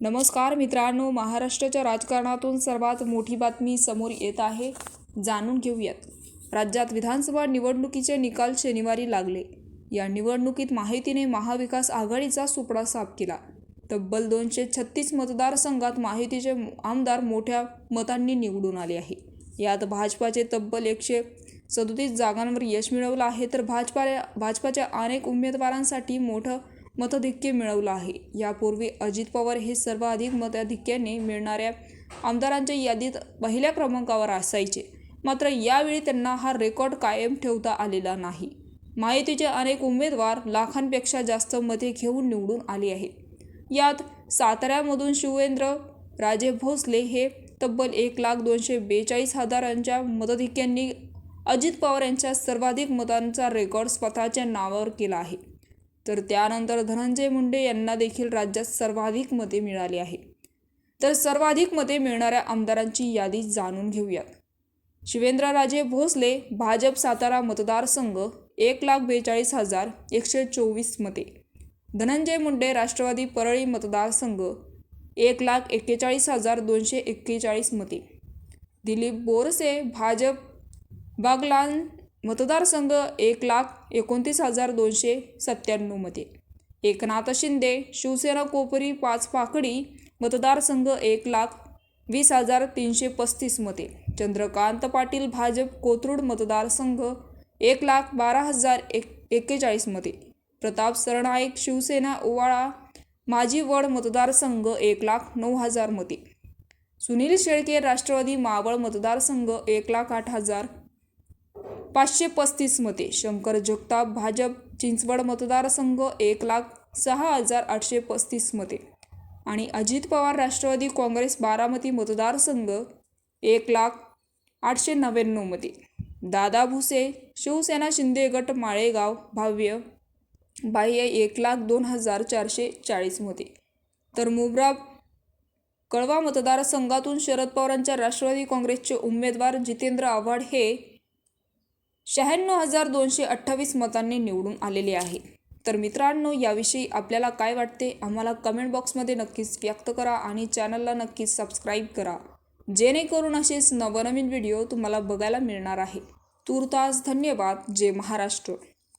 नमस्कार मित्रांनो महाराष्ट्राच्या राजकारणातून सर्वात मोठी बातमी समोर येत आहे. जाणून घेऊयात. राज्यात विधानसभा निवडणुकीचे निकाल शनिवारी लागले. या निवडणुकीत माहितीने महाविकास आघाडीचा सुपडा साफ केला. तब्बल दोनशे छत्तीस मतदारसंघात माहितीचे आमदार मोठ्या मतांनी निवडून आले आहे. यात भाजपाचे तब्बल एकशे सदोतीस जागांवर यश मिळवलं आहे तर भाजपा भाजपाच्या अनेक उमेदवारांसाठी मोठं मताधिक्य मिळवलं आहे. यापूर्वी अजित पवार हे सर्वाधिक मताधिक्याने मिळणाऱ्या आमदारांच्या यादीत पहिल्या क्रमांकावर असायचे. मात्र यावेळी त्यांना हा रेकॉर्ड कायम ठेवता आलेला नाही. माहितीचे अनेक उमेदवार लाखांपेक्षा जास्त मते घेऊन निवडून आले आहेत. यात साताऱ्यामधून शिवेंद्र राजे भोसले हे तब्बल एक लाख दोनशे बेचाळीस हजारांच्या मताधिक्यांनी अजित पवार यांच्या सर्वाधिक मतांचा रेकॉर्ड स्वतःच्या नावावर केला आहे. तर त्यानंतर धनंजय मुंडे यांना देखील राज्यात सर्वाधिक मते मिळाली आहे. तर सर्वाधिक मते मिळणाऱ्या आमदारांची यादी जाणून घेऊयात. शिवेंद्रराजे भोसले भाजप सातारा मतदारसंघ एक लाख बेचाळीस हजार एकशे चोवीस मते. धनंजय मुंडे राष्ट्रवादी परळी मतदारसंघ एक लाख एक्केचाळीस हजार दोनशे एक्केचाळीस मते. दिलीप बोरसे भाजप बागलान मतदारसंघ एक लाख एकोणतीस हजार दोनशे सत्त्याण्णवमध्ये एकनाथ शिंदे शिवसेना कोपरी पाच पाकडी मतदारसंघ एक लाख वीस हजार तीनशे पस्तीसमध्ये चंद्रकांत पाटील भाजप कोथरूड मतदारसंघ एक लाख बारा हजार एक एक्केचाळीसमध्ये प्रताप सरनाईक शिवसेना ओवाळा माजी वड मतदारसंघ एक लाख नऊ हजारमध्ये सुनील शेळके राष्ट्रवादी मावळ मतदारसंघ एक लाख आठ हजार पाचशे पस्तीसमध्ये शंकर जगताप भाजप चिंचवड मतदारसंघ एक लाख सहा हजार आठशे पस्तीसमध्ये आणि अजित पवार राष्ट्रवादी काँग्रेस बारामती मतदारसंघ एक लाख आठशे नव्याण्णवमध्ये दादा भुसे शिवसेना शिंदे गट माळेगाव भाव्य बाह्य एक लाख दोन हजार चारशे चाळीसमध्ये तर मुब्रा कळवा मतदारसंघातून शरद पवारांच्या राष्ट्रवादी काँग्रेसचे उमेदवार जितेंद्र आव्हाड हे शहाण्णव हजार दोनशे अठ्ठावीस मतांनी निवडून आलेले आहे. तर मित्रांनो याविषयी आपल्याला काय वाटते? आम्हाला कमेंट बॉक्समध्ये नक्कीच व्यक्त करा आणि चॅनलला नक्कीच सबस्क्राईब करा. जेणेकरून असेच नवनवीन व्हिडिओ तुम्हाला बघायला मिळणार आहे. तूर्तास धन्यवाद. जय महाराष्ट्र.